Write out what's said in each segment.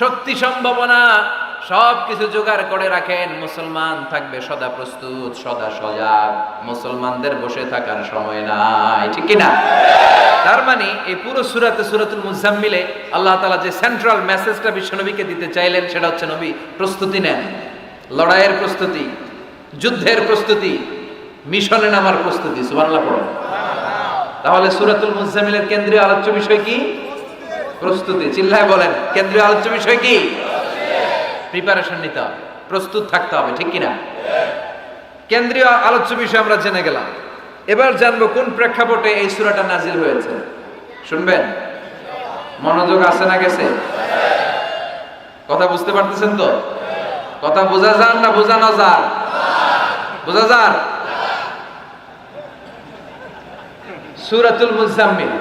শক্তি সম্ভাবনা সব কিছু জোগাড় করে রাখেন। মুসলমান থাকবে সদা প্রস্তুত, সদা সজাগ। মুসলমানদের বসে থাকার সময় নাই, ঠিক কি না তার মানে এই পুরো সুরাতে সুরাতুল মুজাম্মিলে আল্লাহ তালা যে সেন্ট্রাল মেসেজটা বিশ্বনবীকে দিতে চাইলেন, সেটা হচ্ছে নবী, প্রস্তুতি নেন। লড়াইয়ের প্রস্তুতি, যুদ্ধের প্রস্তুতি, মিশনে নামার প্রস্তুতি, সুবহানাল্লাহ পড়ো। তাহলে সুরাতুল মুজাম্মিলের কেন্দ্রীয় আলোচ্য বিষয় কি? প্রস্তুতি। চিল্লায় বলেন, কেন্দ্রীয় আলোচ্য বিষয় কি? প্রিপারেশন নিতে হবে, প্রস্তুত থাকতে হবে, ঠিক কিনা? কেন্দ্রীয় আলোচ্য বিষয় আমরা জেনে গেলাম। এবার জানব কোন প্রেক্ষাপটে এই সূরাটা নাজিল হয়েছে। শুনবেন? মনোযোগ আছে না গেছে? কথা বুঝতে পারতেছেন তো? কথা বোঝা যান না বোঝানো যান বোঝা যার? সুরাতুল মুজাম্মিল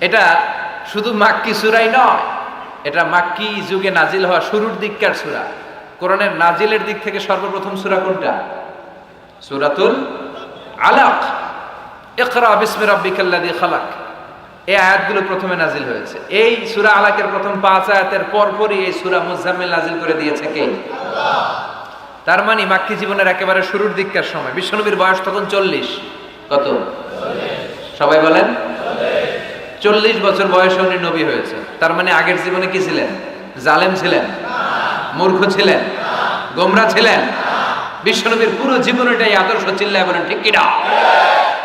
এটা শুধু মাক্কি সুরাই নয়, এটা মাক্কি যুগে নাজিল হওয়া শুরুর দিককার সুরা। কোরআনের নাজিলের দিক থেকে সর্বপ্রথম সুরা কোনটা? সুরাতুল আলাক। ইকরা বিসমি রাব্বিকাল্লাযী খালাক। এই আয়াতগুলো প্রথমে নাজিল হয়েছে। এই সূরা আলাকের প্রথম পাঁচ আয়াতের পরপরই এই সূরা মুজাম্মিল নাজিল করে দিয়েছে কে? তার মানে মাক্কি জীবনের একেবারে শুরুর দিককার সময়। বিশ্বনবীর বয়স তখন চল্লিশ। কত? সবাই বলেন চল্লিশ বছর বয়সে উনি নবী হয়েছে তার মানে আগের জীবনে কি ছিলেন জালেম ছিলেন মূর্খ ছিলেন গোমরা ছিলেন বিশ্বনবীর পুরো জীবনটাই আদর্শ চিল্লায় বলেন ঠিক কিনা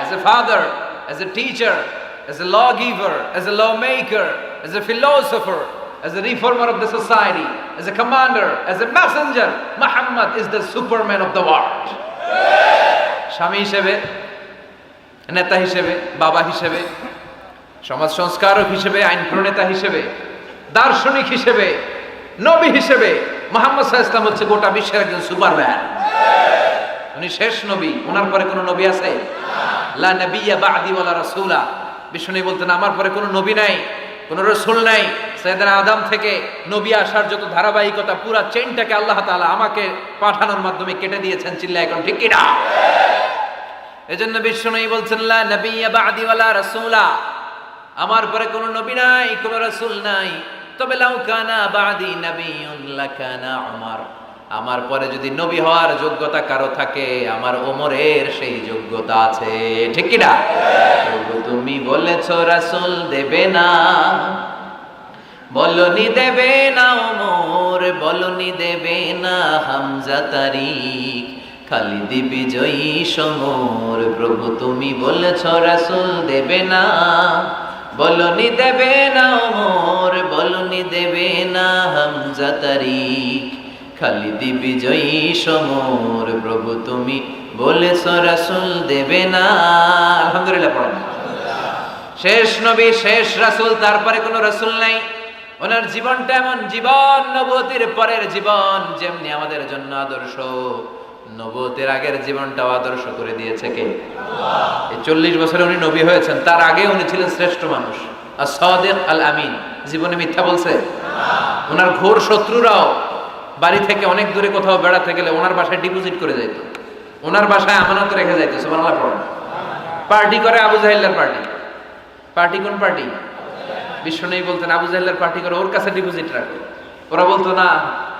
as a father as a teacher as a lawgiver as a lawmaker as a philosopher as a reformer of the society as a commander as a messenger Muhammad is the superman of the world স্বামী হিসেবে নেতা হিসেবে, বাবা হিসেবে, সমাজ সংস্কারক হিসেবে, আইন প্রণেতা হিসেবে, দার্শনিক হিসেবে, নবী হিসেবে, মোহাম্মদ সাহা ইসলাম হচ্ছে গোটা বিশ্বের একজন সুপারম্যান। উনি শেষ নবী, ওনার পরে কোনো নবী আছে? লা নবিয়্যা বা'দি ওয়ালা রাসূলা। বিষ্ণু বলতেন, আমার পরে কোনো নবী নাই, কোনো রসুল নাই। সৈয়দনা আদম থেকে নবী আসার যত ধারাবাহিকতা, পুরা চেইনটাকে আল্লাহ তাআলা আমাকে পাঠানোর মাধ্যমে কেটে দিয়েছেন চিল্লা এখন, ঠিক কিনা? এজন্য বিষ্ণু বলছেন, লা নবিয়্যা বা'দি ওয়ালা রাসূলা। আমার পরে কোনো নবী নাই, কোনো রাসূল নাই। তবে লাউ কানা বাদি নাবিয়ুন লাকানা উমর। আমার পরে যদি নবী হওয়ার যোগ্যতা কারও থাকে, আমার ওমরের সেই যোগ্যতা আছে। ঠিক কি না? তুমি বলেছ, রাসূল দেবে না। বলনি দেবে না ওমর বলনি দেবে না হামজা তারিক। খালিদি বিজয়ী সমর। প্রভু, তুমি বলেছ, রাসূল দেবে না। বলনি দেবে না ওমর, বলনি দেবে না হামজা তারিক। খালিদি বিজয়ী সমর। প্রভু, তুমি বলেছ, রাসূল দেবে না। আলহামদুলিল্লাহ পড়েন শেষ নবী, শেষ রাসুল, তারপরে কোনো রাসুল নাই। ওনার জীবনটা এমন জীবন, নবতির পরের জীবন, যেমনি আমাদের জন্য আদর্শ। নবতের আগের জীবনটাও আদর্শ করে দিয়েছে কে? এই চল্লিশ বছরে উনি নবী হয়েছেন, তার আগে উনি ছিলেন শ্রেষ্ঠ মানুষ। আর সদেক আল আমিন জীবনে মিথ্যা বলছে? ওনার ঘোর শত্রুরাও বাড়ি থেকে অনেক দূরে কোথাও বেড়াতে গেলে ওনার বাসায় ডিপোজিট করে যাইত ওনার বাসায় আমানত রেখে যাইতো, সুবহানাল্লাহ পড়েন। পার্টি করে আবু জাহিল্লার পার্টি। পার্টি কোন পার্টি? বিশ্ব নেই বলতেন, আবু জাহিল্লার পার্টি করে ওর কাছে ডিপোজিট রাখো। ওরা বলতো, না,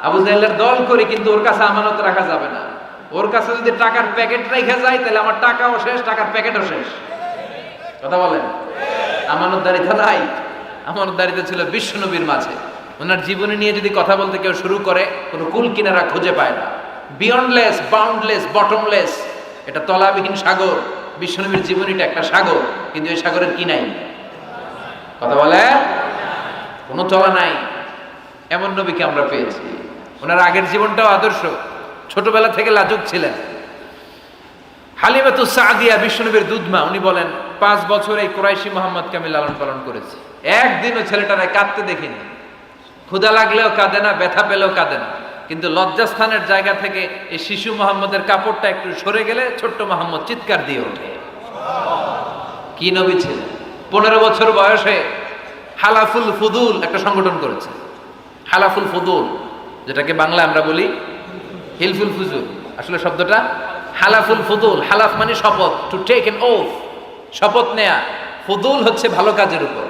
আবু জাহিল্লার দল করি, কিন্তু ওর কাছে আমানত রাখা যাবে না। ওর কাছে যদি টাকার প্যাকেট রেখে যায়, তাহলে আমার টাকাও শেষ, টাকার প্যাকেটও শেষ। কথা বলেন? আমানতদারিতা নাই। আমানতদারিতা ছিল বিশ্বনবীর মাঝে। ওনার জীবনী নিয়ে যদি কথা বলতে কেউ শুরু করে, কোনো কুল কিনারা খুঁজে পায় না। বিয়ন্ডলেস বাউন্ডলেস বটমলেস এটা তলাবিহীন সাগর। বিশ্বনবীর জীবনীটা একটা সাগর, কিন্তু এই সাগরের কি নাই? কথা বলে কোনো তলা নাই। এমন নবীকে আমরা পেয়েছি। ওনার আগের জীবনটাও আদর্শ। ছোটবেলা থেকে লাজুক ছিলেন। হালিমাতু সাদিয়া বিশ্বনবীর দুধমা, উনি বলেন, পাঁচ বছর এই কোরাইশি মোহাম্মদকে আমি লালন পালন করেছি। একদিনও ছেলেটারে কাঁদতে দেখিনি। ক্ষুদা লাগলেও কাঁদে না, ব্যথা পেলেও কাঁদে না। কিন্তু লজ্জাস্থানের জায়গা থেকে এই শিশু মোহাম্মদের কাপড়টা একটু সরে গেলে ছোট্ট মোহাম্মদ চিৎকার দিয়ে ওঠে। কি নবী ছিলেন? পনেরো বছর বয়সে হালাফুল ফুদুল একটা সংগঠন করেছে। হালাফুল ফুদুল, যেটাকে বাংলা আমরা বলি হিলফুল ফুজুল আসলে শব্দটা হালাফুল ফুদুল। হালাফ মানে শপথ টু টেক এন ওফ শপথ নেয়া। ফুদুল হচ্ছে ভালো কাজের উপর।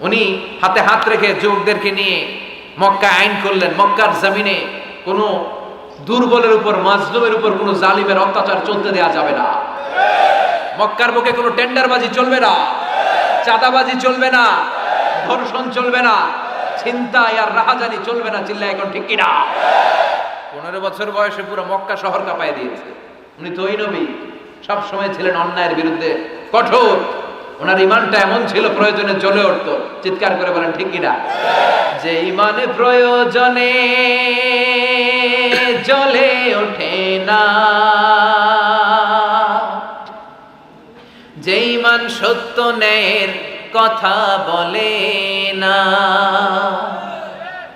উনি হাতে হাত রেখে যুবকদেরকে নিয়ে মক্কা আইন করলেন। মক্কার জমিনে কোনো দুর্বলের উপর, মাজলুমের উপর কোনো জালিমের অত্যাচার চলতে দেয়া যাবে না। মক্কার বুকে কোনো টেন্ডারবাজি চলবে না। চাঁদাবাজি চলবে না। ধর্ষণ চলবে না। চিন্তা আর রাহাজানি চলবে না। চিল্লা এখন ঠিক কিনা? পনেরো বছর বয়সে পুরো মক্কা শহর কাঁপাই দিয়েছে। উনি তো নবী। সব সময় ছিলেন অন্যায়ের বিরুদ্ধে। কঠোর। ওনার ইমানটা এমন ছিল, প্রয়োজনে জ্বলে উঠতো। চিৎকার করে বলেন, ঠিক কিনা যে ইমানে প্রয়োজনে জ্বলে ওঠে না। যে ইমান সত্য ন্যায়ের কথা বলে না।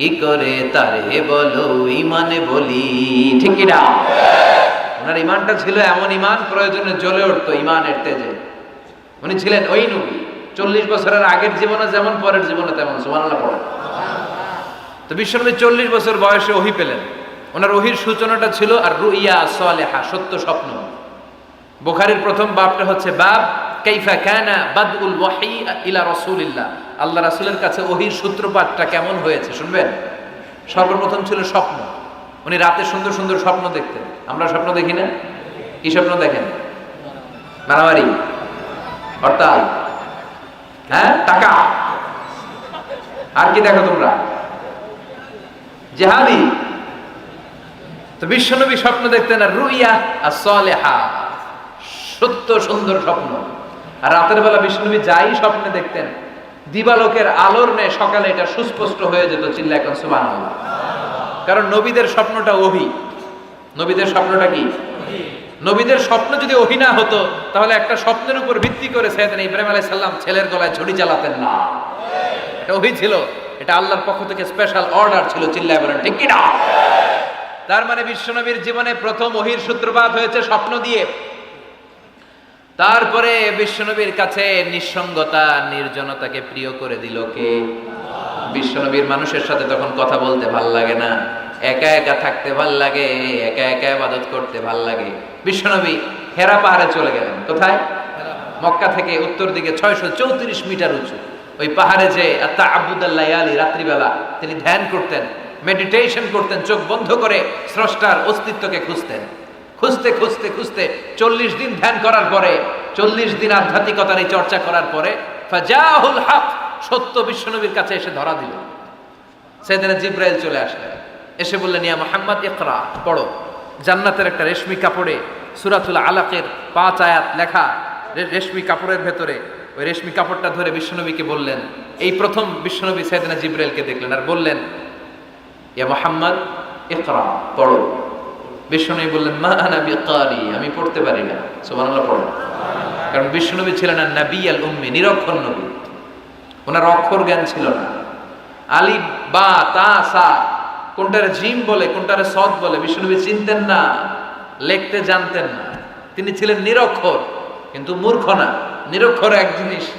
কি করে তারে বলো ইমানে বলি। ঠিক কি না ওনার ইমানটা ছিল এমন ইমান প্রয়োজনে জ্বলে উঠতো ইমানের তেজে। উনি ছিলেন ওই নবী। চল্লিশ বছরের আগের জীবনে যেমন, পরের জীবনে তেমন সুমানাল্লাহ পড়ে। তো বিশ্বনবী চল্লিশ বছর বয়সে ওহি পেলেন। ওনার ওহির সূচনাটা ছিল, আর রুইয়া সালেহা, সত্য স্বপ্ন। বোখারের প্রথম বাপটা হচ্ছে বাব, কাইফা কানা বাদউল ওয়াহি ইলা রাসূলিল্লাহ। আল্লাহ রাসূলের কাছে ওহির সূত্রপাতটা কেমন হয়েছে, শুনবেন? সর্বপ্রথম ছিল স্বপ্ন। উনি রাতে সুন্দর সুন্দর স্বপ্ন দেখতেন। আমরা স্বপ্ন দেখি না? কি স্বপ্ন দেখেন? মারামারি। হরতাল। হ্যাঁ? টাকা। আর কি দেখো তোমরা? জেহাদি। তো বিশ্বনবী স্বপ্ন দেখতেন আর রুইয়া আর সলেহা। সত্য সুন্দর স্বপ্ন। আর রাতের বেলা বিশ্বনবী যাই স্বপ্নে দেখতেন দিবালোকের আলোর নেয় সকালে এটা সুস্পষ্ট হয়ে যেত চিল্লা এখন সুবান কারণ নবীদের স্বপ্নটা ওহি। নবীদের স্বপ্নটা কি? নবীদের স্বপ্ন যদি ওহি না হতো, তাহলে একটা স্বপ্নের উপর ভিত্তি করে সৈয়দনা ইব্রাহিম আলাইহিস সালাম ছেলের গলায় ছড়ি চালাতেন না। এটা অভি ছিল। এটা আল্লাহর পক্ষ থেকে স্পেশাল অর্ডার ছিল, চিল্লায় বলেন, ঠিক কি না? তার মানে বিশ্বনবীর জীবনে প্রথম অহির সূত্রপাত হয়েছে স্বপ্ন দিয়ে। তারপরে বিশ্বনবীর কাছে নিঃসঙ্গতা, নির্জনতাকে প্রিয় করে দিল কে? বিশ্বনবীর মানুষের সাথে তখন কথা বলতে ভালো লাগে না। একা একা থাকতে ভালো লাগে, একা একা ইবাদত করতে ভালো লাগে। বিশ্বনবী হেরা পাহাড়ে চলে গেলেন। কোথায়? মক্কা থেকে উত্তর দিকে ছয়শো চৌত্রিশ মিটার উঁচু। ওই পাহাড়ে যে আত্মা আবুদাল্লাহ আলী রাত্রিবেলা তিনি ধ্যান করতেন মেডিটেশন করতেন, চোখ বন্ধ করে স্রষ্টার অস্তিত্বকে খুঁজতেন। খুঁজতে খুঁজতে খুঁজতে চল্লিশ দিন ধ্যান করার পরে, চল্লিশ দিন আধ্যাত্মিকতার এই চর্চা করার পরে ফাজাহুল হক সত্য বিশ্বনবীর কাছে এসে ধরা দিল। সেদিনে জিব্রাইল চলে আসলেন। এসে বললেন, ইয়া মোহাম্মদ, ইকরা, পড়ো। জান্নাতের একটা রেশমি কাপড়ে সুরাতুল আলাকের পাঁচ আয়াত লেখা রেশমি কাপড়ের ভেতরে ওই রেশমি কাপড়টা ধরে বিশ্বনবীকে বললেন। এই প্রথম বিশ্বনবী সৈয়দনা জিব্রাইলকে দেখলেন আর বললেন, ইয়া মোহাম্মদ, ইকরা, পড়ো। বিশ্বনবী বললেন, মা আনা বিকারি, আমি পড়তে পারি না। সুবহানাল্লাহ, পড়ো। কারণ বিশ্বনবী ছিলেন না নবী আল উম্মি, নিরক্ষর নবী। ওনার অক্ষর জ্ঞান ছিল না। আলি, বা, তা, সা, কোনটারে জিম বলে, কোনটারে সদ বলে, বিষ্ণুনবী চিনতেন না, লিখতে জানতেন না। তিনি ছিলেন নিরক্ষর, কিন্তু মূর্খ না। নিরক্ষর এক জিনিস,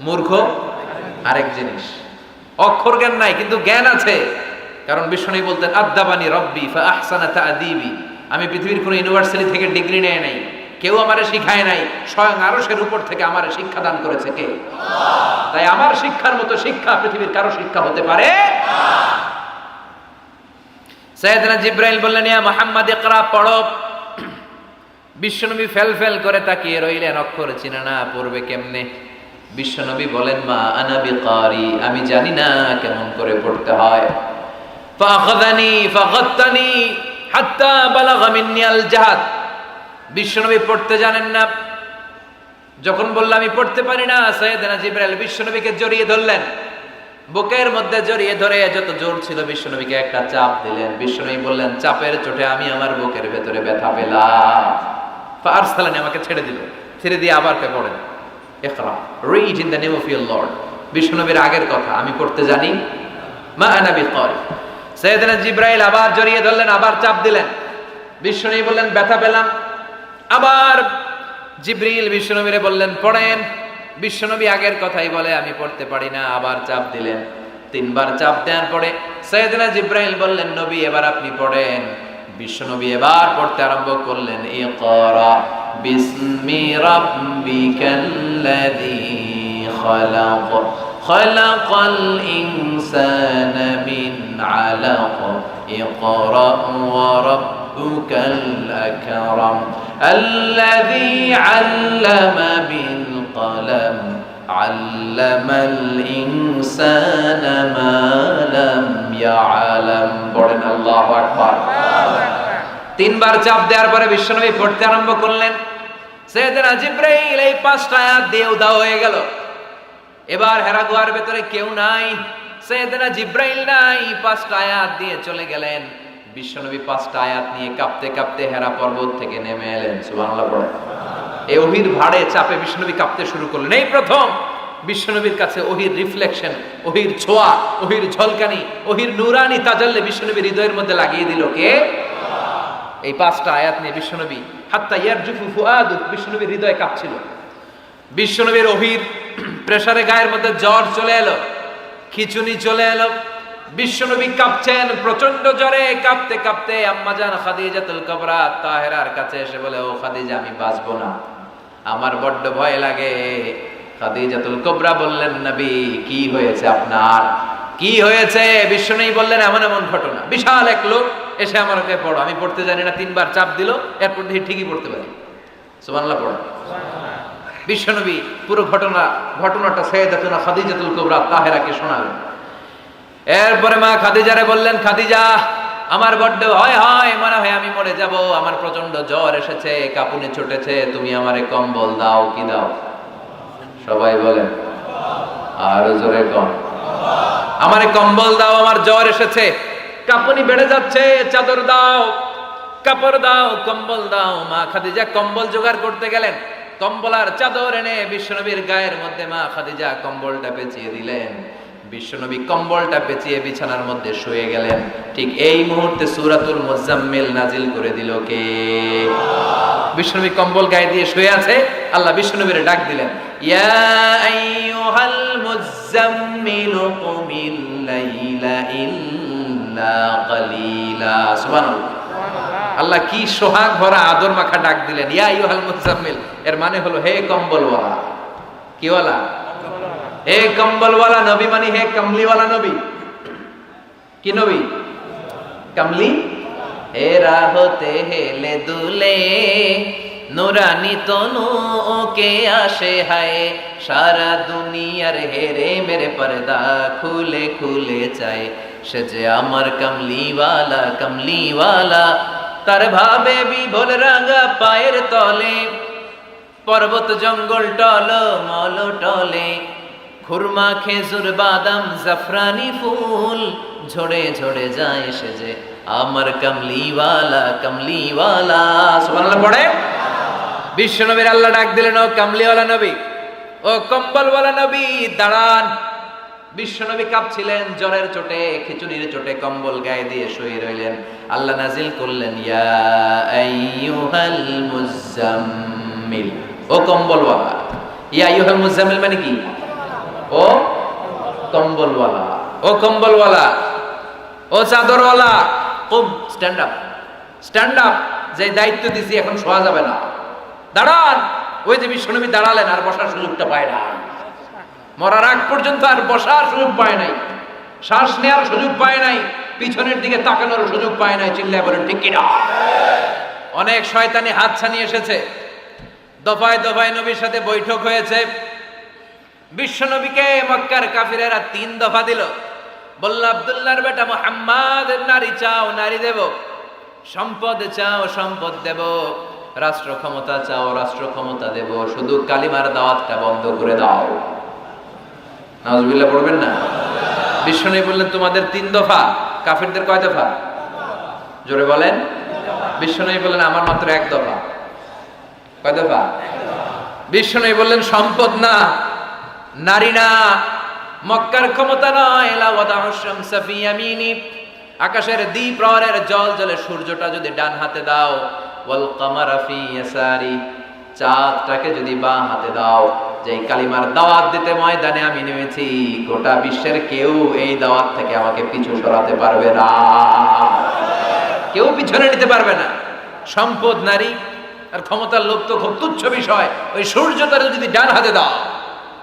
মূর্খ আরেক জিনিস। অক্ষর জ্ঞান নাই, কিন্তু জ্ঞান আছে। কারণ বিষ্ণুনবী বলতেন, আদাবানি রব্বি, ফা আহসানা তাআদিবি। আমি পৃথিবীর কোনো ইউনিভার্সিটি থেকে ডিগ্রি নেয় নাই। কেউ আমারে শিখায় নাই। স্বয়ং আরশের উপর থেকে আমারে শিক্ষা দান করেছে কে? তাই আমার শিক্ষার মতো শিক্ষা পৃথিবীর কারও শিক্ষা হতে পারে? সৈয়দনা জিব্রাইল বললেন, ইয়া মুহাম্মদ, ইকরা, পড়ো। বিশ্বনবী ফেল ফেল করে তাকিয়ে রইলেন, অক্ষর চিনে না, পড়বে কেমনে? বিশ্বনবী বলেন, মা আনা বিকারি, আমি জানি না কেমন করে পড়তে হয়। ফাখাযানি ফাগাত্তানি জাহাদ। বিশ্বনবী পড়তে জানেন না। যখন বললাম আমি পড়তে পারি না, সৈয়দনা জিব্রাইল বিশ্বনবীকে জড়িয়ে ধরলেন। বুকের মধ্যে জড়িয়ে ধরে যত জোর ছিল বিশ্বনবীকে একটা চাপ দিলেন। বিশ্বনবী বললেন, চাপের চোটে আমি আমার বুকের ভেতরে ব্যথা পেলাম। ফারসালানি আমাকে ছেড়ে দিল। ছেড়ে দিয়ে আবার কে পড়েন? ইকরা read in the name of your lord বিষ্ণুনবীর আগের কথা, আমি পড়তে জানি। মা আনাবি কল সৈয়দনা জিব্রাইল আবার জড়িয়ে ধরলেন, আবার চাপ দিলেন। বিষ্ণুনবী বললেন, ব্যথা পেলাম। আবার জিব্রিল বিষ্ণুনবীরে বললেন, পড়েন। বিশ্বনবী আগের কথাই বলে, আমি পড়তে পারি না। আবার চাপ দিলেন, তিনবার চাপ দেওয়ার পরে সৈয়দনা জিব্রাইল বললেন, নবী, এবার আপনি পড়েন। বিশ্বনবী এবার পড়তে আরম্ভ করলেন, ইকরা বিসমি রাব্বিকাল্লাযী খালাক। খালাকাল ইনসানা মিন আলাক ইকরা ওয়া রাব্বুকাল আকরাম الذي علم بالقلم علم الإنسان ما لم يعلم বলেন আল্লাহু আকবার তিনবার চাপ দেওয়ার পরে বিশ্বনবী পড়তে আরম্ভ করলেন সৈয়দনা জিব্রাইল এই পাঁচটা আয়াত দিয়ে উদাও হয়ে গেল এবার হেরা গুহার ভেতরে কেউ নাই। সৈয়দনা জিব্রাইল নাই। পাঁচটা আয়াত দিয়ে চলে গেলেন। বিশ্বনবী পাঁচটা আয়াত নিয়ে কাঁপতে কাঁপতে হেরা পর্বত থেকে নেমে এলেন। সুবহানাল্লাহ ওহির ভাড়ে চাপে বিশ্বনবী কাঁপতে শুরু করলেন। এই প্রথম বিশ্বনবীর কাছে ওহির রিফ্লেকশন, ওহির ছোঁয়া, ওহির ঝলকানি, ওহির নুরানি তাজাল্লে বিশ্বনবীর হৃদয়ের মধ্যে লাগিয়ে দিল কে? এই পাঁচটা আয়াত নিয়ে বিশ্বনবী, হাত্তা ইয়ারজুফু বিশ্বনবীর হৃদয় কাঁপছিল। বিশ্বনবীর অহির প্রেসারে গায়ের মধ্যে জ্বর চলে এলো, খিচুনি চলে এলো, বিশ্বনবী কাঁপছেন প্রচণ্ড জ্বরে কাঁপতে কাঁপতে আম্মাজান খাদিজাতুল কবরা তাহেরার কাছে এসে বলে, ও খাদিজা, আমি বাঁচবো না। আমার বড্ড ভয় লাগে। খাদিজাতুল কবরা বললেন, নবী, কি হয়েছে আপনার? কি হয়েছে? বিশ্বনবী বললেন, এমন এমন ঘটনা। বিশাল এক লোক এসে আমার কাছে পড়ো আমি পড়তে জানি না, তিনবার চাপ দিল, এরপর দেখি ঠিকই পড়তে পারি। সুবহানাল্লাহ, পড়ো। বিশ্বনবী পুরো ঘটনা, ঘটনাটা সৈয়দাতুনা খাদিজাতুল কুবরা তাহেরাকে শোনালেন। এরপরে মা খাদিজারে বললেন, খাদিজা, আমার বড্ড হয় হয়, মনে হয় আমি মরে যাব, আমার প্রচণ্ড জ্বর এসেছে, কাপুনি ছুটেছে, তুমি আমারে কম্বল দাও, কি দাও? সবাই বলেন, আর জোরে কম। আমারে কম্বল দাও, আমার জ্বর এসেছে, কাপুনি বেড়ে যাচ্ছে, চাদর দাও, কাপড় দাও, কম্বল দাও। মা খাদিজা কম্বল জোগাড় করতে গেলেন। কম্বল আর চাদর এনে বিশ্বনবীর গায়ের মধ্যে মা খাদিজা কম্বলটা পেঁচিয়ে দিলেন। বিশ্বনবী কম্বলটা পেঁচিয়ে বিছানার মধ্যে শুয়ে গেলেন। ঠিক এই মুহূর্তে সুরাতুল মুজাম্মিল নাজিল করে দিল কে? বিশ্বনবী কম্বল গায়ে দিয়ে শুয়ে আছে, আল্লাহ বিশ্বনবীর ডাক দিলেন, ইয়া আল্লাহ কি সোহাগ ভরা আদর মাখা ডাক দিলেন? ইয়া ইউহাল মুজাম্মিল এর মানে হলো, হে কম্বলওয়ালা। কি কিওয়ালা হে কম্বলওয়ালা নবী মানে হে কমলিওয়ালা নবী। কি নবী? কমলি? এরা হতে হেলে দুলে, নুরানি তনু ওকে আসে হায়। সারা দুনিয়ার হেরে মেরে পর্দা খুলে খুলে চায়। সে যে আমার কমলিওয়ালা কমলিওয়ালা। তার ভাবে বিভোল রাঙা পায়ের তলে, পর্বত জঙ্গল টল মল টলে, খুরমা, খেজুর, বাদাম, জাফরানি ফুল ঝরে ঝরে যায় সে যে আমার কমলিওয়ালা কমলিওয়ালা, সুবহানাল্লাহ পড়ে। বিশ্বনবীর আল্লাহ ডাক দিলেন, ও কামলিওয়ালা নবী, ও কম্বলওয়ালা নবী, দাঁড়ান। বিশ্বনবী কাঁপছিলেন, জ্বরের চোটে, খিচুড়ির চোটে কম্বল গায়ে দিয়ে শুয়ে রইলেন। আল্লাহ নাজিল করলেন ও কম্বলওয়ালা, ইয়া আইয়ুহাল মানে কি? ও কম্বলওয়ালা ও কম্বলওয়ালা, ও চাদরওয়ালা, খুব স্ট্যান্ড আপ স্ট্যান্ড আপ যে দায়িত্ব দিছি এখন শোয়া যাবে না। দাঁড়ান। ওই যে বিশ্বনবী দাঁড়ালেন, আর বসার সুযোগটা পায় না। মরার আগ পর্যন্ত আর বসার সুযোগ পায় নাই। শ্বাস নেওয়ার সুযোগ পায় নাই, পিছনের দিকে তাকানোর সুযোগ পায় নাই, চিল্লায় বলেন, ঠিক কিনা? অনেক শয়তানি হাত ছানি এসেছে। দফায় দফায় নবীর সাথে বৈঠক হয়েছে। বিশ্বনবীকে মক্কার কাফিরেরা তিন দফা দিল। বলল, আব্দুল্লাহর বেটা মোহাম্মদ, নারী চাও, নারী দেব। সম্পদ চাও, সম্পদ দেব। রাষ্ট্র ক্ষমতা চাও, রাষ্ট্র ক্ষমতা দেব। শুধু কালিমার দাওয়াতটা বন্ধ করে দাও। নাজবিল্লাহ পড়বেন না? বিশ্বনবী বললেন, তোমাদের তিন দফা, কাফিরদের কয় দফা? জোরে বলেন। বিশ্ব বিশ্বনবী বললেন, আমার মাত্র এক দফা। কয় দফা? বিশ্ব বিশ্বনবী বললেন, সম্পদ না, নারী না, মক্কার ক্ষমতা নয়। আকাশের দ্বীপ প্রহরের জল জলে সূর্যটা যদি ডান হাতে দাও, ওয়াল কামারা ফি ইয়াসারি, চাঁদটাকে যদি বাঁ হাতে দাও। যে কালিমার দাওয়াত দিতে ময়দানে আমি নেমেছি, গোটা বিশ্বের কেউ এই দাওয়াত থেকে আমাকে পিছু সরাতে পারবে না। কেউ পিছনে নিতে পারবে না। সম্পদ, নারী, আর ক্ষমতার লোভ তো খুব তুচ্ছ বিষয়। ওই সূর্যটা যদি ডান হাতে দাও,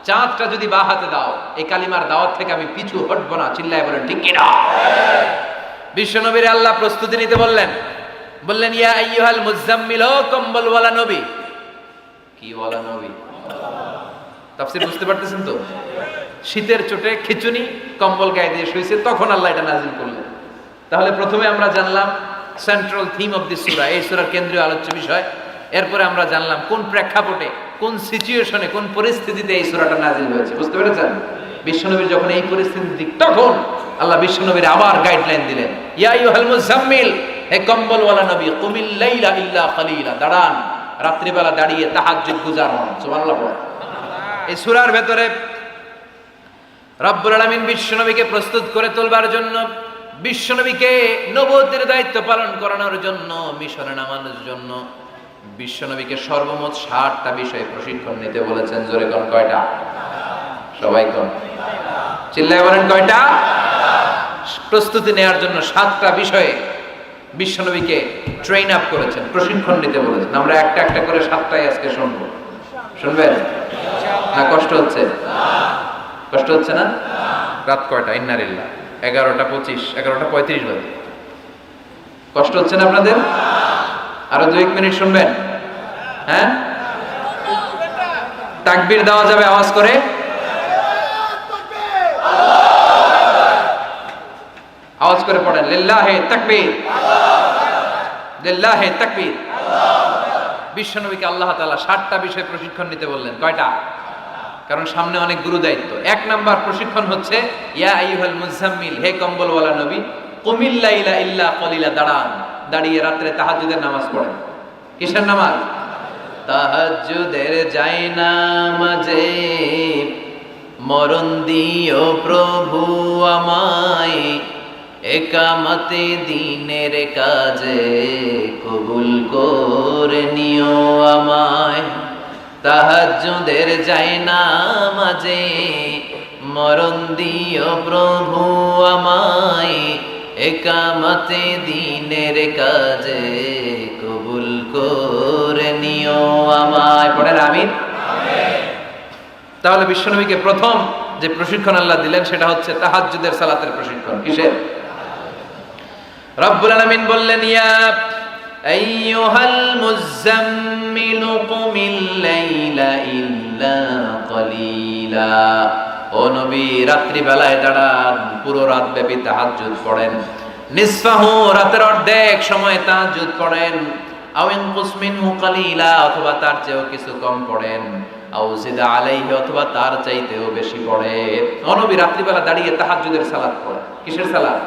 চাঁদটা যদি বা হাতে দাও, এই কালিমার দাওয়াত থেকে আমি পিছু হটবো না, চিল্লায় বলেন, ঠিক কিনা? বিশ্বনবীর আল্লাহ প্রস্তুতি নিতে বললেন। বললেন, ইয়া আইয়ুহাল মুজাম্মিল ও কম্বল ওয়ালা নবী কি ওয়ালা নবী তাফসীর বুঝতে পারতেছেন তো? শীতের চোটে খিচুনি কম্বল গায়ে দিয়ে শুয়েছে তখন আল্লাহ এটা নাজিল করলেন। তাহলে প্রথমে আমরা জানলাম সেন্ট্রাল থিম অফ দি সূরা এই সূরার কেন্দ্রীয় আলোচ্য বিষয়। এরপরে আমরা জানলাম কোন প্রেক্ষাপটে, কোন সিচুয়েশনে কোন পরিস্থিতিতে এই সূরাটা নাজিল হয়েছে। বুঝতে পেরেছেন? বিশ্বনবীর যখন এই পরিস্থিতি তখন আল্লাহ বিশ্বনবীর আবার গাইডলাইন দিলেন। ইয়া আইয়ুহাল মুজাম্মিল হে কম্বলওয়ালা নবী, কুমিল লাইলা ইল্লা কালিলা দাঁড়ান। রাত্রিবেলা দাঁড়িয়ে তাহাজ্জুদ গুজার হন সুবহানাল্লাহ। এই সূরার ভেতরে রব্বুল আলামিন বিশ্বনবীকে প্রস্তুত করে তোলবার জন্য, বিশ্বনবীকে নবতের দায়িত্ব পালন করানোর জন্য মিশনে নামানোর জন্য বিশ্বনবীকে সর্বমোট ষাটটা বিষয়ে প্রশিক্ষণ নিতে বলেছেন। জোরে কোন কয়টা? সবাই কোন? চিল্লায় বলেন কয়টা? প্রস্তুতি নেওয়ার জন্য সাতটা বিষয়ে বিশ্বনবীকে ট্রেন আপ করেছেন, প্রশিক্ষণ নিতে বলেছেন। আমরা একটা একটা করে সাতটাই আজকে শুনব। শুনবেন? না, কষ্ট হচ্ছে? কষ্ট হচ্ছে না? রাত কয়টা? ইন্নারিল্লা এগারোটা পঁচিশ, এগারোটা পঁয়ত্রিশ বাজে। কষ্ট হচ্ছে না আপনাদের? আরও দু এক মিনিট শুনবেন? হ্যাঁ? তাকবির দেওয়া যাবে আওয়াজ করে। আওয়াজ করে পড়েন, লিল্লাহে তাকবীর। লিল্লাহে তাকবীর। বিশ্বনবীকে আল্লাহ তাআলা ষাটটা বিষয় প্রশিক্ষণ নিতে বললেন। কয়টা? কারণ সামনে অনেক গুরু দায়িত্ব। এক নাম্বার প্রশিক্ষণ হচ্ছে, ইয়া আইয়ুহাল মুজাম্মিল হে কম্বলওয়ালা নবী, কুমিল লাইলা ইল্লা কলিলা, দাঁড়ান। দাঁড়িয়ে রাত্রে তাহাজ্জুদের নামাজ পড়েন। কিসের নামাজ? তাহাজ্জুদের যাই নামাজে মরণ দিও প্রভু আমায়। একামতে দিনের কাজে কবুল করে নিও আমায়। তাহাজ্জুদের যাই না মাঝে, মরণ দিও প্রভু আমায়। একামতে দিনের কাজে কবুল করে নিও আমায়। পড়েন, আমিন। তাহলে বিশ্বনবীকে প্রথম যে প্রশিক্ষণ আল্লাহ দিলেন, সেটা হচ্ছে তাহাজ্জুদের সালাতের প্রশিক্ষণ। কিসের? রব্বুল বললেন, ইয়া আইয়ুহাল কুমিল লাইলা ইল্লা কলিলা। ও নবী রাত্রি বেলায় দাঁড়ান, পুরো রাত ব্যাপী তাহাজ্জুদ পড়েন। নিসফাহু, রাতের অর্ধেক সময় তাহাজ্জুদ পড়েন। আও ইনকুস মিনহু কালিলা, অথবা তার চেয়েও কিছু কম পড়েন। আও আলাইহি, অথবা তার চাইতেও বেশি পড়েন। ও নবী, রাত্রিবেলা দাঁড়িয়ে তাহাজ্জুদের সালাত পড়েন। কিসের সালাত?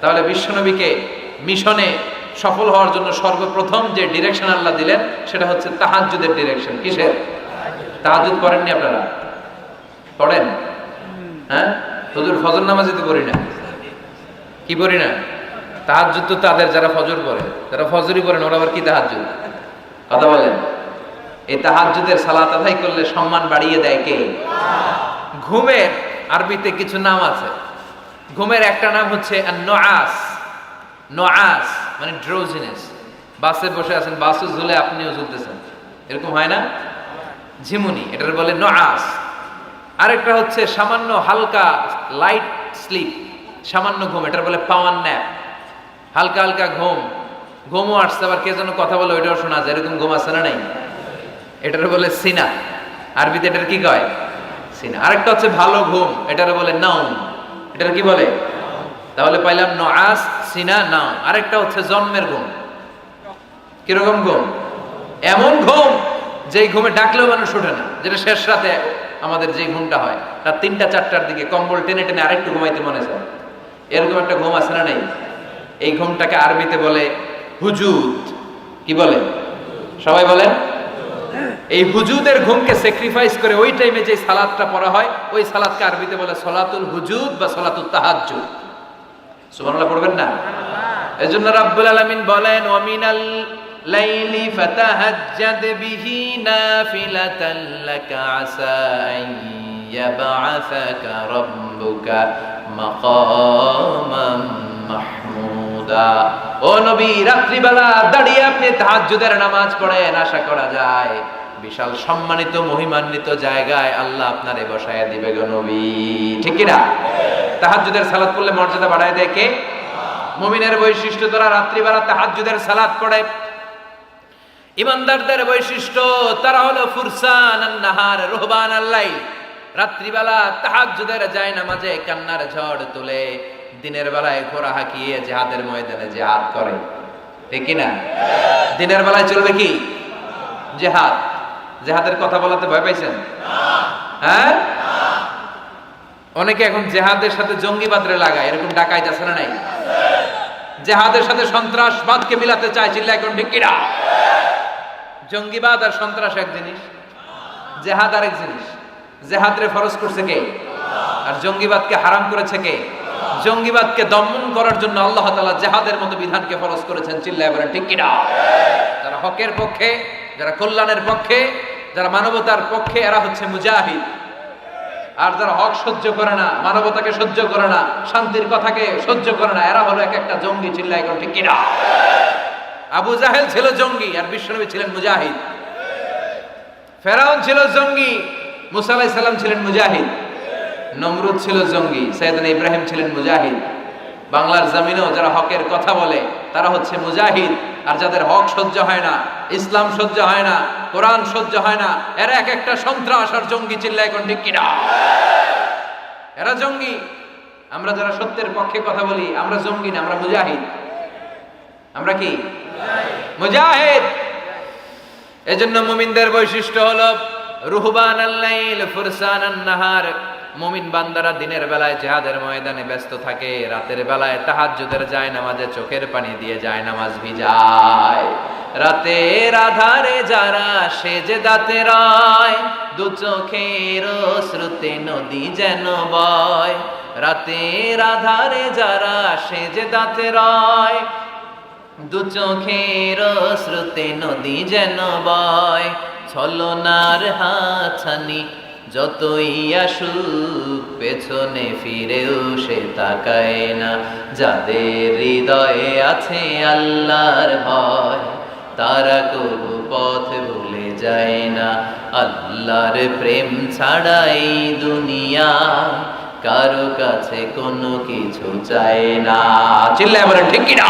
তাহলে বিশ্বনবীকে মিশনে সফল হওয়ার জন্য সর্বপ্রথম যে ডিরেকশন আল্লাহ দিলেন, সেটা হচ্ছে তাহাজ্জুদের ডিরেকশন কিসের? তাহাজুদ করেননি আপনারা? পড়েন? হ্যাঁ? হুজুর ফজর নামাজে তো পড়ি না। কি পড়ি না? তাহাজ্জুদ তো তাদের, যারা ফজর পড়ে যারা ফজরই করেন ওরা আবার কি তাহাজ্জুদ? কথা বলেন। এই তাহাজ্জুদের সালাত আদায় করলে সম্মান বাড়িয়ে দেয় কে? ঘুমের আরবিতে কিছু নাম আছে। ঘুমের একটা নাম হচ্ছে নোয়াস নোয়াস মানে ড্রোজিনেস বাসে বসে আছেন বাসও ঝুলে আপনিও ঝুলতেছেন। এরকম হয় না? ঝিমুনি এটার বলে নোয়াস। আরেকটা হচ্ছে সামান্য হালকা লাইট স্লিপ সামান্য ঘুম এটার বলে পাওয়ার ন্যাপ হালকা হালকা ঘুম। ঘুমও আসছে, আবার কে যেন কথা বলে ওইটাও শোনা যায়। এরকম ঘুম আসছে না নাই? এটার বলে সিনা। আরবিতে এটার কি কয়? সিনা। আরেকটা হচ্ছে ভালো ঘুম এটার বলে নাউম এটার কি বলে? তাহলে পাইলাম নআস সিনা নাম আরেকটা হচ্ছে জন্মের ঘুম। কীরকম ঘুম? এমন ঘুম যেই ঘুমে ডাকলেও মানুষ ওঠে না, যেটা শেষ রাতে আমাদের যে ঘুমটা হয়। তার তিনটা, চারটার দিকে কম্বল টেনে টেনে আরেকটু ঘুমাইতে মনে চায় এরকম একটা ঘুম আছে না নেই? এই ঘুমটাকে আরবিতে বলে হুজুদ। কি বলে? সবাই বলেন? এই হুজুদের ঘুমকে স্যাক্রিফাইস করে ওই টাইমে যে সালাদটা পড়া হয় ওই সালাদকে আরবিতে বলে সলাতুল হুজুদ বা সলাতুল তাহাজ্জুদ। সুবহানাল্লাহ পড়বেন না? এজন্য রাব্বুল আলামিন বলেন ওয়ামিনাল লাইলি ফাতাহাজ্জাদ বিহি লাকা আসা আন ইয়াবআসাকা রাব্বুকা মাকামান মাহমুদা। ও নবী, রাত্রিবেলা দাঁড়িয়ে আপনি তাহাজ্জুদের নামাজ পড়েন, আশা করা যায় বিশাল সম্মানিত, মহিমান্বিত জায়গায় আল্লাহ আপনারে বসায় দিবে গো নবী। ঠিক কি না তাহাজ্জুদের সালাত পড়লে মর্যাদা বাড়ায় দেয় কে? মুমিনের বৈশিষ্ট্য তারা রাত্রিবেলা তাহাজ্জুদের সালাত পড়ে। ইমানদারদের বৈশিষ্ট্য তারা হলো ফুরসান নাহার, রোহবান আল্লাই রাত্রিবেলা তাহাজ্জুদের যায় নামাজে কান্নার ঝড় তুলে। দিনের বেলায় ঘোড়া হাঁকিয়ে জেহাদের ময়দানে জেহাদ করে। ঠিক না দিনের বেলায় চলবে কি? জেহাদ। জেহাদের কথা বলাতে ভয় পাইছেন? হ্যাঁ? অনেকে এখন জেহাদের সাথে জঙ্গিবাদরে লাগায়, এরকম ডাকাইত আছে না নাই? জেহাদের সাথে সন্ত্রাসবাদকে মিলাতে চায় চিল্লা এখন ঠিক জঙ্গিবাদ আর সন্ত্রাস এক জিনিস, জেহাদ আরেক জিনিস। জেহাদরে ফরজ করছে কে? আর জঙ্গিবাদকে হারাম করেছে কে? জঙ্গিবাদকে দমন করার জন্য আল্লাহ তাআলা জেহাদের মতো বিধানকে ফরজ করেছেন, চিল্লায় বলেন, ঠিক কিনা? যারা হকের পক্ষে, যারা কল্যাণের পক্ষে, যারা মানবতার পক্ষে, এরা হচ্ছে মুজাহিদ। আর যারা হক সহ্য করে না, মানবতাকে সহ্য করে না, শান্তির কথাকে সহ্য করে না, এরা হলো এক একটা জঙ্গি, চিল্লায় এখন ঠিক কিনা? আবু জাহেল ছিল জঙ্গি, আর বিশ্বনবী ছিলেন মুজাহিদ। ফেরাউন ছিল জঙ্গি, মুসা আলাইহিস সালাম ছিলেন মুজাহিদ। নমরুদ ছিল জঙ্গি সৈয়দনা ইব্রাহিম ছিলেন মুজাহিদ। বাংলার জমিনেও যারা হকের কথা বলে, তারা হচ্ছে মুজাহিদ। আর যাদের হক সহ্য হয় না, ইসলাম সহ্য হয় না, কোরআন সহ্য হয় না, এরা এক একটা সন্ত্রাস আর জঙ্গি চিল্লা এখন ঠিক কিনা? এরা জঙ্গি। আমরা যারা সত্যের পক্ষে কথা বলি, আমরা জঙ্গি না, আমরা মুজাহিদ। আমরা কি? মুজাহিদ। এজন্য মুমিনদের বৈশিষ্ট্য হলো রুহবান আল্লাইল ফুরসান নাহার। মুমিন বান্দারা দিনের বেলায় জেহাদের ময়দানে ব্যস্ত থাকে, রাতের বেলায় তাহাজ্জুদের যায় নামাজে চোখের পানি দিয়ে যায়, নামাজ ভিজায়। রাতের আধারে যারা সেজে দাতে রায়, দু চোখের শ্রুতে নদী যেন বয়। রাতের আধারে যারা সেজে দাতে রায়, দু চোখের শ্রুতে নদী যেন বয়। ছলনার হাছানি যতই আসুক, পেছনে ফিরেও সে তাকায় না। যাদের হৃদয়ে আছে আল্লাহর ভয়, তারা কবু পথ ভুলে যায় না। আল্লাহর প্রেম ছাড়া এই দুনিয়া, কারও কাছে কোনো কিছু চায় না। চিল্লায় বলেন, ঠিক কিনা?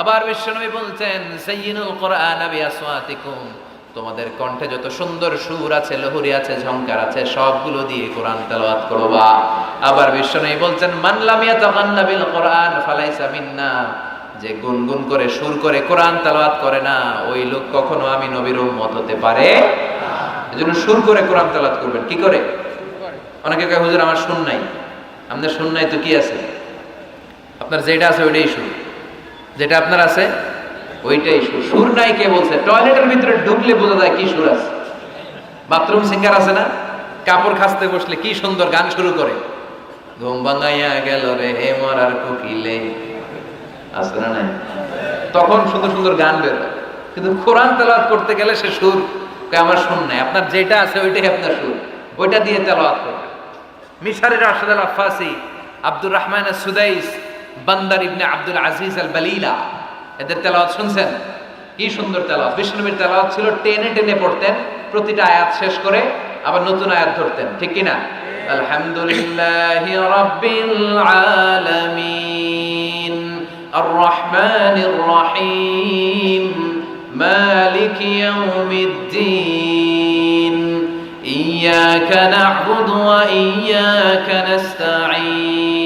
আবার বিশ্বনবী বলছেন সাইয়িনুল কোরআন আবি আসওয়াতিকুম। তোমাদের কণ্ঠে যত সুন্দর সুর আছে, লহরি আছে, ঝংকার আছে, সবগুলো দিয়ে কোরআন তেলাওয়াত করবা। আবার বিশ্বনবী বলছেন, মান লাম ইয়াতাগান্না বিল কোরআন ফালাইসা মিন্না। যে গুনগুন করে, সুর করে কোরআন তেলাওয়াত করে না, ওই লোক কখনো আমি নবীর উম্মত হতে পারে এজন্য সুর করে কোরআন তেলাওয়াত করবেন। কি করে? অনেকে কয়, হুজুর, আমার শুন নাই। আমাদের শুন নাই তো কি আছে? আপনার যেটা আছে, ওইটাই সুর। যেটা আপনার আছে ওইটাই সুর। সুর নাই কে বলছে? টয়লেটের ভিতরে ঢুকলে বোঝা যায় কি সুর আছে। বাথরুম সিঙ্গার আছে না? কাপড় খাসতে বসলে কি সুন্দর গান শুরু করে। ঘুম ভাঙাইয়া গেল রে হে মরার কোকিলে। আছে না নাই? তখন সুন্দর সুন্দর গান বের হয় কিন্তু কোরআন তেলাওয়াত করতে গেলে সে সুর। আমার শুন নাই। আপনার যেটা আছে ওইটাই আপনার সুর। ওইটা দিয়ে তেলাওয়াত করবে। মিশারের Rashid Al Afasy Abdur Rahman Sudais Bandar Ibn Abdul Aziz আল বালিলা এদের তেলাওয়াত শুনছেন? কি সুন্দর তেলাওয়াত। বিষ্ণুবীর তেলাওয়াত ছিল টেনে টেনে পড়তেন, প্রতিটা আয়াত শেষ করে আবার নতুন আয়াত ধরতেন, ঠিক কিনা? আলহামদুলিল্লাহ রাব্বিল আলামিন আর রহমানির রহিম মালিক ইয়াউমিদ্দিন ইয়াকা na'budu ওয়া ইয়াকা নাস্তাঈন।